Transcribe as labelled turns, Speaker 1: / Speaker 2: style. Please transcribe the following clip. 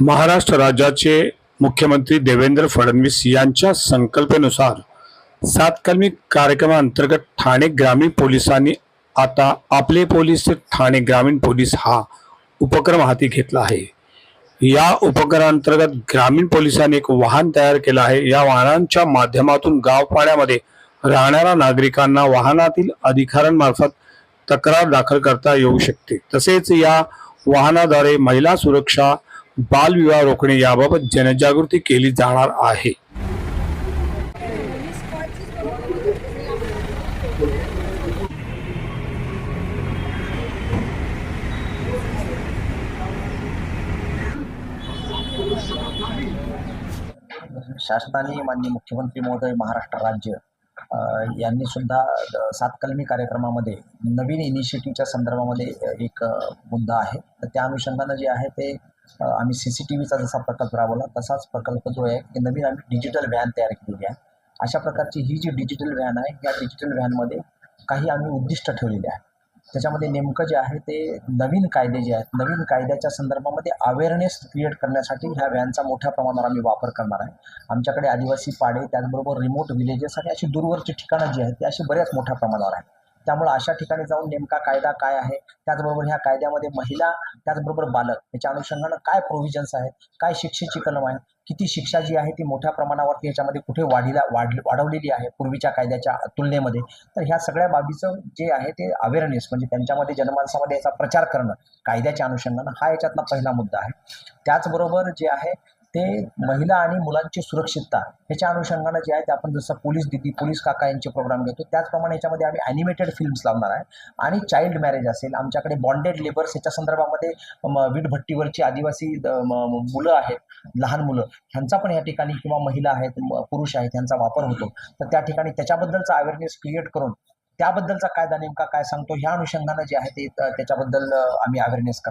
Speaker 1: महाराष्ट्र राज्याचे मुख्यमंत्री देवेंद्र फडणवीस यांच्या संकल्पेनुसार सातकर्मी कार्यक्रमाअंतर्गत ठाणे ग्रामीण पोलिसांनी आता आपले पोलीस ते ठाणे ग्रामीण पोलीस हा उपक्रम हाती घेतला आहे. या उपक्रमांतर्गत ग्रामीण पोलिसांनी एक वाहन तयार केलं आहे. या वाहनांच्या माध्यमातून गावपाड्यामध्ये राहणाऱ्या नागरिकांना वाहनातील अधिकाऱ्यांमार्फत तक्रार दाखल करता येऊ शकते. तसेच या वाहनाद्वारे महिला सुरक्षा बालविवाह रोखणे याबाबत जनजागृती केली जाणार आहे.
Speaker 2: शासनाने माननीय मुख्यमंत्री महोदय महाराष्ट्र राज्य यांनी सुद्धा सातकलमी कार्यक्रमामध्ये नवीन इनिशिएटिव्हच्या संदर्भामध्ये एक मुद्दा आहे. तर त्या अनुषंगानं जे आहे ते आम्ही सी सी टी व्हीचा जसा प्रकल्प राबवला तसाच प्रकल्प जो आहे की नवीन आम्ही डिजिटल व्हॅन तयार केलेली आहे. अशा प्रकारची ही जी डिजिटल व्हॅन आहे या डिजिटल व्हॅनमध्ये काही आम्ही उद्दिष्ट ठेवलेले आहे. त्याच्यामध्ये नेमकं जे आहे ते नवीन कायदे जे आहेत नवीन कायद्याच्या संदर्भामध्ये अवेअरनेस क्रिएट करण्यासाठी ह्या व्हॅनचा मोठ्या प्रमाणावर आम्ही वापर करणार आहे. आमच्याकडे आदिवासी पाडे त्याचबरोबर रिमोट विलेजेस आणि अशी दूरवरची ठिकाणं जी आहेत ती अशी बऱ्याच मोठ्या प्रमाणावर आहेत. त्यामुळे अशा ठिकाणी जाऊन नेमका कायदा काय आहे? त्याचबरोबर ह्या कायद्यामध्ये महिला त्याचबरोबर बालक याच्या अनुषंगानं काय प्रोव्हिजन्स आहेत? काय शिक्षेची कलम आहे? किती शिक्षा जी आहे ती मोठ्या प्रमाणावरती याच्यामध्ये कुठे वाढीला वाढ वाढवलेली आहे पूर्वीच्या कायद्याच्या तुलनेमध्ये? तर ह्या सगळ्या बाबीचं जे आहे ते अवेअरनेस म्हणजे त्यांच्यामध्ये जनमानसामध्ये याचा प्रचार करणं कायद्याच्या अनुषंगानं हा याच्यातला पहिला मुद्दा आहे. त्याचबरोबर जे आहे ते महिला आणि मुलांची सुरक्षितता ह्याच्या अनुषंगानं जे आहे ते आपण जसं पोलीस दिदी पोलीस काका यांचे प्रोग्राम घेतो त्याचप्रमाणे याच्यामध्ये आम्ही ॲनिमेटेड फिल्म्स लावणार आहे. आणि चाइल्ड मॅरेज असेल आमच्याकडे बॉन्डेड लेबर्स याच्या संदर्भामध्ये म, वीटभट्टीवरची आदिवासी द- म- मुलं आहेत लहान मुलं ह्यांचा पण या ठिकाणी किंवा महिला आहेत पुरुष आहेत ह्यांचा वापर होतो. तर त्या ठिकाणी त्याच्याबद्दलचा अवेअरनेस क्रिएट करून त्याबद्दलचा कायदा नेमका काय सांगतो ह्या अनुषंगानं जे आहे ते त्याच्याबद्दल आम्ही अवेअरनेस करतो.